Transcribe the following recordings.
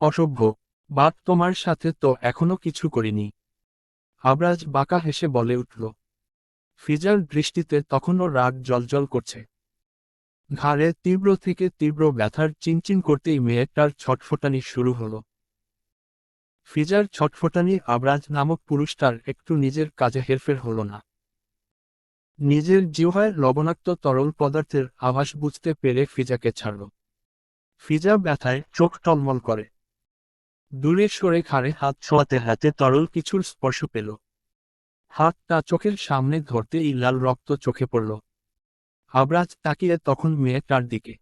অসভ্য। বাদ তোমার সাথে তো এখনও কিছু করিনি। আবরাজ বাঁকা হেসে বলে উঠল, ফিজার দৃষ্টিতে তখনও রাগ জলজল করছে। ঘাড়ে তীব্র থেকে তীব্র ব্যথার চিনচিন করতেই মেয়েটার ছটফটানি শুরু হল। ফিজার ছটফটানি আবরাজ নামক পুরুষটার একটু নিজের কাজে হেরফের হল না। নিজের জিহ্বায় লবণাক্ত তরল পদার্থের আভাস বুঝতে পেরে ফিজাকে ছাড়ল। ফিজা ব্যথায় চোখ টলমল করে। দূরে সরে ঘাড়ে হাত ছোঁয়াতে হাতে তরল কিছুর স্পর্শ পেল। হাতটা চোখের সামনে ধরতেই লাল রক্ত চোখে পড়ল। আবরাজ তাকিয়ে তখন মেয়েটার দিকে।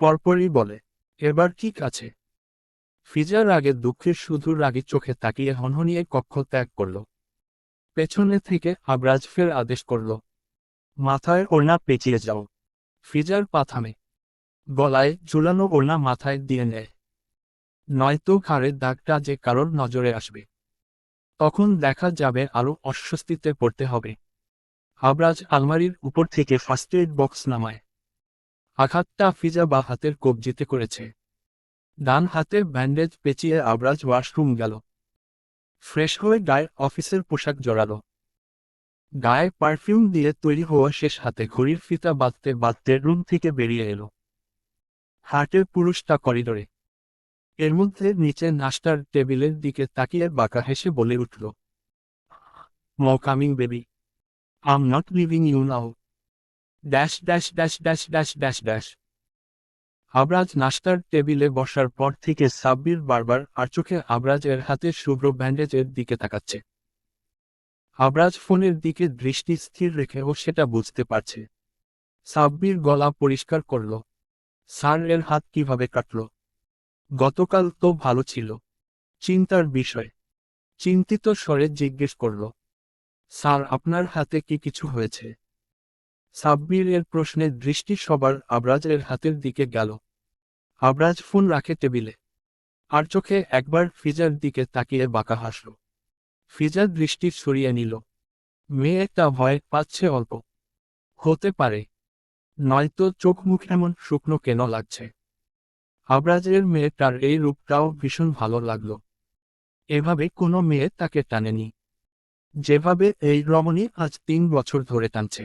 পরপরই বলে, এবার ঠিক আছে। ফিজার আগে দুঃখের শুধু রাগী চোখে তাকিয়ে হনহনিয়ে কক্ষ ত্যাগ করল। পেছনে থেকে আবরাজ ফের আদেশ করল, মাথায় ওড়না পেঁচিয়ে যাও। ফিজার পাথামে গলায় ঝুলানো ওড়না মাথায় দিয়ে নেয়। নয়তো ঘাড়ের দাগটা যে কারোর নজরে আসবে। তখন দেখা যাবে আরও অস্বস্তিতে পড়তে হবে। আবরাজ আলমারির উপর থেকে ফার্স্ট এড বক্স নামায়। আঘাতটা ফিজা বা হাতের কবজিতে করেছে। ডান হাতে ব্যান্ডেজ পেঁচিয়ে আবরাজ ওয়াশরুম গেল। ফ্রেশ হয়ে গায়ে অফিসের পোশাক জড়ালো। গায়ে পারফিউম দিয়ে তৈরি হওয়া শেষ হাতে ঘড়ির ফিতা বাঁধতে বাঁধতে রুম থেকে বেরিয়ে এলো। হার্টের পুরুষটা করিডোরে এর মধ্যে নিচে নাস্তার টেবিলের দিকে তাকিয়ে বাঁকা হেসে বলে উঠল মো coming baby I'm not leaving you now dash dash dash dash dash dash dash Abraz নাস্তার টেবিলে বসার পর থেকে সাব্বির বারবার আর চোখে আবরাজের হাতে শুভ্র ব্যান্ডেজের দিকে তাকাচ্ছে। আবরাজ ফোনের দিকে দৃষ্টি স্থির রেখেও সেটা বুঝতে পারছে। সাব্বির গলা পরিষ্কার করল, স্যার, এর হাত কীভাবে কাটল? গতকাল তো ভালো ছিল। চিন্তার বিষয়। চিন্তিত স্বরে জিজ্ঞেস করল, স্যার, আপনার হাতে কি কিছু হয়েছে? সাব্বির এর প্রশ্নে দৃষ্টি সবার আবরাজের হাতের দিকে গেল। আবরাজ ফোন রাখে টেবিলে। আর চোখে একবার ফিজার দিকে তাকিয়ে বাঁকা হাসল। ফিজার দৃষ্টি সরিয়ে নিল। মেয়েটা ভয় পাচ্ছে অল্প। হতে পারে। নয়তো চোখ মুখ এমন শুকনো কেন লাগছে? আবরাজের মেয়েটার এই রূপটাও ভীষণ ভালো লাগল। এভাবে কোনো মেয়ে তাকে টানেনি। যেভাবে এই রমণী আজ তিন বছর ধরে টানছে।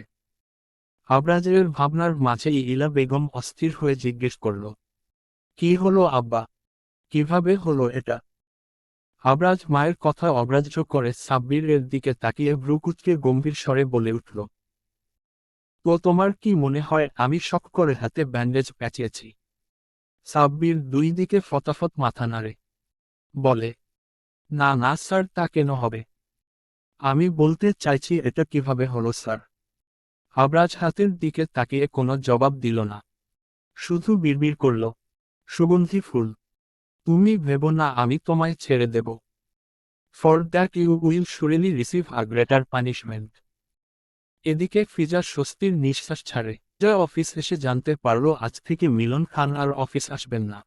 আবরাজের ভাবনার মাঝেই ইলা বেগম অস্থির হয়ে জিজ্ঞেস করল, কি হলো আব্বা? কীভাবে হলো এটা? আবরাজ মায়ের কথা অগ্রাহ্য করে সাব্বিরের দিকে তাকিয়ে ভ্রুকুচকে গম্ভীর স্বরে বলে উঠল, তো তোমার কি মনে হয় আমি শখ করে হাতে ব্যান্ডেজ প্যাচিয়েছি সাব্বির দুই দিকে ফতাফত মাথা নাড়ে। বলে, না না, স্যার, তা কেন হবে? আমি বলতে চাইছি এটা কীভাবে হলো, স্যার? আবরাজ হাতের দিকে তাকিয়ে কোনো জবাব দিল না। শুধু বিড়বিড় করল, সুগন্ধি ফুল, তুমি ভেবো না, আমি তোমায় ছেড়ে দেব। For that you will surely receive a greater punishment. এদিকে ফিজা স্বস্তির নিঃশ্বাস ছাড়ে। জয় অফিস এসে জানতে পারল আজ থেকে মিলন খান আর অফিস আসবেন না।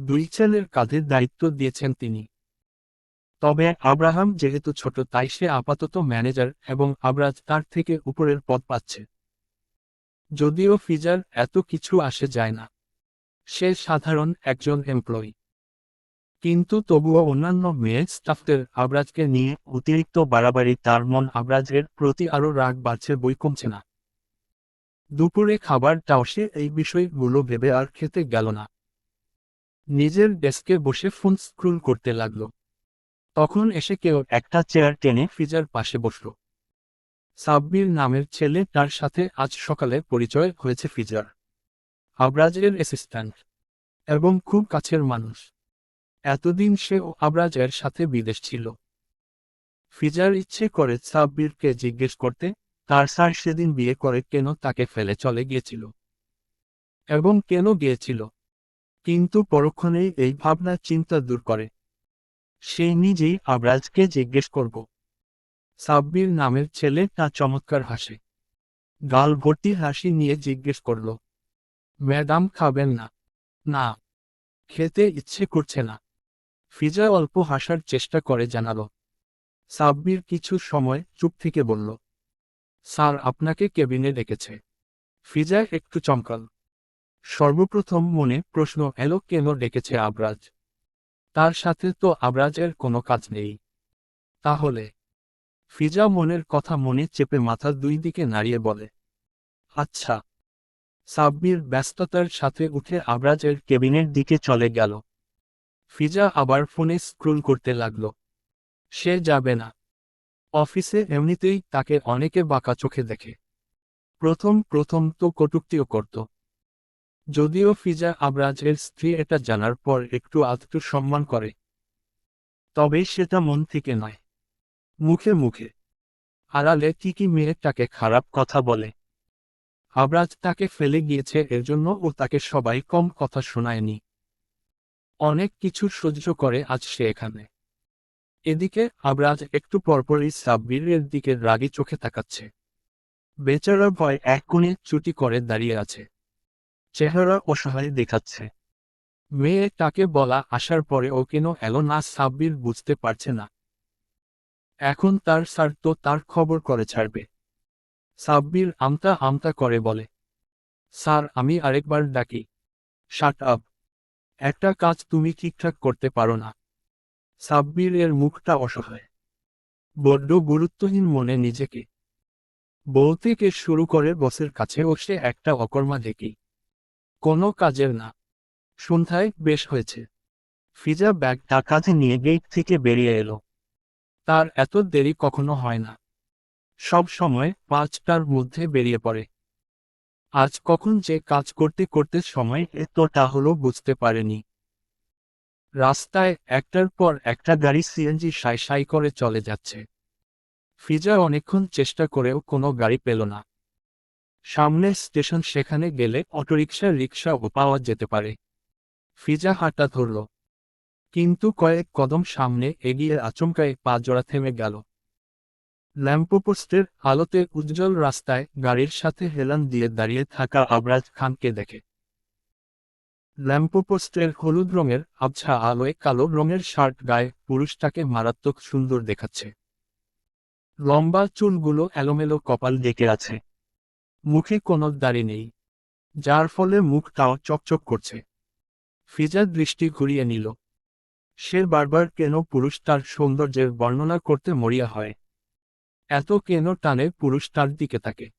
দুই ছেলের কাঁধের দায়িত্ব দিয়েছেন তিনি। তবে আব্রাহাম যেহেতু ছোট, তাই সে আপাতত ম্যানেজার এবং আবরাজ তার থেকে উপরের পদ পাচ্ছে। যদিও ফিজার এত কিছু আসে যায় না। সে সাধারণ একজন এমপ্লয়ি। কিন্তু তবুও অন্যান্য মেয়ে স্টাফদের আবরাজকে নিয়ে অতিরিক্ত বাড়াবাড়ি তার মন আবরাজের প্রতি আরও রাগ বাড়ছে বই কমছে না। দুপুরে খাবারটাও সে এই বিষয়গুলো ভেবে আর খেতে গেল না। নিজের ডেস্কে বসে ফোন স্ক্রুল করতে লাগল। তখন এসে কেউ একটা চেয়ার টেনে ফিজার পাশে বসল। সাব্বির নামের ছেলে তার সাথে আজ সকালে পরিচয় হয়েছে ফিজার। আবরাজের অ্যাসিস্ট্যান্ট এবং খুব কাছের মানুষ। এতদিন সে ও আবরাজের সাথে বিদেশ ছিল। ফিজার ইচ্ছে করে সাব্বিরকে জিজ্ঞেস করতে তার স্যার সেদিন বিয়ে করে কেন তাকে ফেলে চলে গিয়েছিল। এবং কেন গিয়েছিল। কিন্তু পরক্ষণেই এই ভাবনা চিন্তা দূর করে। সে নিজেই আবরাজকে জিজ্ঞেস করব। সাব্বির নামের ছেলে তা চমৎকার হাসে। গাল ভর্তি হাসি নিয়ে জিজ্ঞেস করল, ম্যাডাম খাবেন না? না, খেতে ইচ্ছে করছে না। ফিজা অল্প হাসার চেষ্টা করে জানালো। সাব্বির কিছু সময় চুপ থেকে বলল স্যার, আপনাকে কেবিনে ডেকেছে। ফিজা একটু চমকাল। সর্বপ্রথম মনে প্রশ্ন এলো, কেন ডেকেছে আবরাজ? তার সাথে তো আবরাজের কোনো কাজ নেই। তাহলে? ফিজা মনের কথা মনে চেপে মাথা দুই দিকে নাড়িয়ে বলে আচ্ছা। সাব্বির ব্যস্ততার সাথে উঠে আবরাজের কেবিনের দিকে চলে গেল। ফিজা আবার ফোনে স্ক্রোল করতে লাগল। সে যাবে না। অফিসে এমনিতেই তাকে অনেকে বাঁকা চোখে দেখে। প্রথম প্রথম তো কটুক্তিও করত। যদিও ফিজা আবরাজের স্ত্রী এটা জানার পর একটু আধটু সম্মান করে। তবে সেটা মন থেকে নয়। মুখে মুখে। আড়ালে কি কি মেয়েটাকে খারাপ কথা বলে? আবরাজ তাকে ফেলে গিয়েছে এর জন্য ও তাকে সবাই কম কথা শোনায়নি। অনেক কিছু সহ্য করে আজ সে এখানে। এদিকে আবরাজ একটু পরপরই সাব্বিরের দিকে রাগি চোখে তাকাচ্ছে। বেচারা ভয় এক কোণে চুটি করে দাঁড়িয়ে আছে। চেহারা অসহায় দেখাচ্ছে। মেয়ে তাকে বলা আসার পরে ও কেন এলো না সাব্বির বুঝতে পারছে না। এখন তার স্যার তো তার খবর করে ছাড়বে। সাব্বির আমতা আমতা করে বলে, স্যার, আমি আরেকবার ডাকি। Shut up. একটা কাজ তুমি ঠিকঠাক করতে পারো না। সাব্বিরের মুখটা অসহায়। বড্ড গুরুত্বহীন মনে নিজেকে। বউ থেকে শুরু করে বসের কাছে সে একটা অকর্মা দেখি। কোনো কাজের না। সন্ধ্যায় বেশ হয়েছে। ফিজা ব্যাগটা কাঁধে নিয়ে গেট থেকে বেরিয়ে এলো। তার এত দেরি কখনো হয় না। সব সময় পাঁচটার মধ্যে বেরিয়ে পড়ে। আজ কখন যে কাজ করতে করতে সময় এতটা হলো বুঝতে পারেনি। রাস্তায় একটার পর একটা গাড়ি সিএনজি সাই সাই করে চলে যাচ্ছে। ফিজা অনেকক্ষণ চেষ্টা করেও কোনো গাড়ি পেল না। সামনে স্টেশন সেখানে গেলে অটোরিকশা রিক্সাও পাওয়া যেতে পারে। ফিজা হাঁটা ধরল। কিন্তু কয়েক কদম সামনে এগিয়ে আচমকায় পা জোড়া থেমে গেল। ল্যাম্পোপোস্টের আলোতে উজ্জ্বল রাস্তায় গাড়ির সাথে হেলান দিয়ে দাঁড়িয়ে থাকা আবরাজ খানকে দেখে। ল্যাম্পোপোস্টের হলুদ রঙের আবছা আলোয় কালো রঙের শার্ট গায়ে পুরুষটাকে মারাত্মক সুন্দর দেখাচ্ছে। লম্বা চুলগুলো এলোমেলো কপাল ডেকে আছে। মুখে কোনো দাড়ি নেই। যার ফলে মুখটাও চকচক করছে। ফিজার দৃষ্টি ঘুরিয়ে নিল। সে বারবার কেন পুরুষ তার সৌন্দর্যের বর্ণনা করতে মরিয়া হয়? এত কেন টানে পুরুষ তার দিকে তাকে?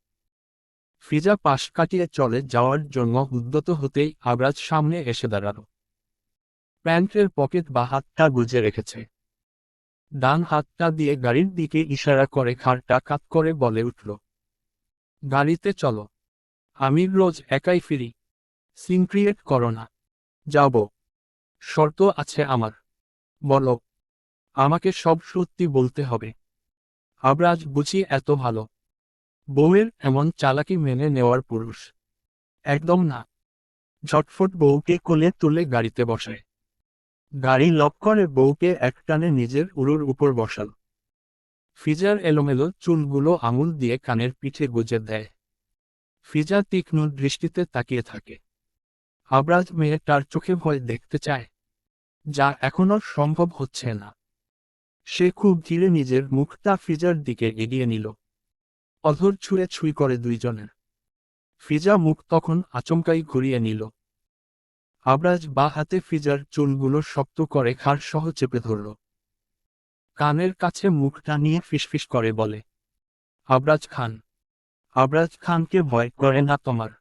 ফিজা পাশ কাটিয়ে চলে যাওয়ার জন্য উদ্যত হতেই আবরাজ সামনে এসে দাঁড়াল। প্যান্টের পকেট বা হাতটা গুজে রেখেছে। ডান হাতটা দিয়ে গাড়ির দিকে ইশারা করে খাড়টা কাত করে বলে উঠল, গাড়িতে চলো। আমি রোজ একাই ফিরি। সিন ক্রিয়েট করো না। যাব। শর্ত আছে আমার। বলো। আমাকে সব সত্যি বলতে হবে। আবরাজ বুঝি এত ভালো। বউয়ের এমন চালাকি মেনে নেওয়ার পুরুষ। একদম না। ঝটফট বউকে কোলে তুলে গাড়িতে বসায়। গাড়ি লক করে বউকে একটানে নিজের উড়ুর উপর বসাল। ফিজার এলোমেলো চুলগুলো আঙুল দিয়ে কানের পিঠে গুজে দেয়। ফিজা তীক্ষ্ণ দৃষ্টিতে তাকিয়ে থাকে। আবরাজ মেয়ে তার চোখে ভয় দেখতে চায়। যা এখনও সম্ভব হচ্ছে না। সে খুব ধীরে নিজের মুখটা ফিজার দিকে এগিয়ে নিল। অধর ছুঁড়ে ছুঁই করে দুইজনের। ফিজা মুখ তখন আচমকাই ঘুরিয়ে নিল। আবরাজ বা হাতে ফিজার চুলগুলো শক্ত করে খাড় সহ চেপে ধরল। কানের কাছে মুখটা নিয়ে ফিসফিস করে বলে, আবরাজ খান, আবরাজ খানকে ভয় করে না তোমার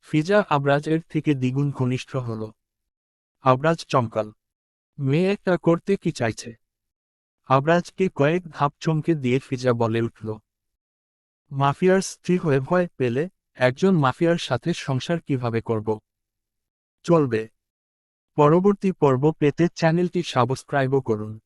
ফিজা আবরাজের থেকে দ্বিগুণ ঘনিষ্ঠ হল। আবরাজ চমকাল মেয়েটা করতে কি চাইছে আবরাজকে কয়েক ধাপ চমকে দিয়ে ফিজা বলে উঠল মাফিয়ার স্ত্রী হয়ে ভয় পেলে একজন মাফিয়ার সাথে সংসার কীভাবে করব? চলবে। পরবর্তী পর্ব পেতে চ্যানেলটি সাবস্ক্রাইবও করুন।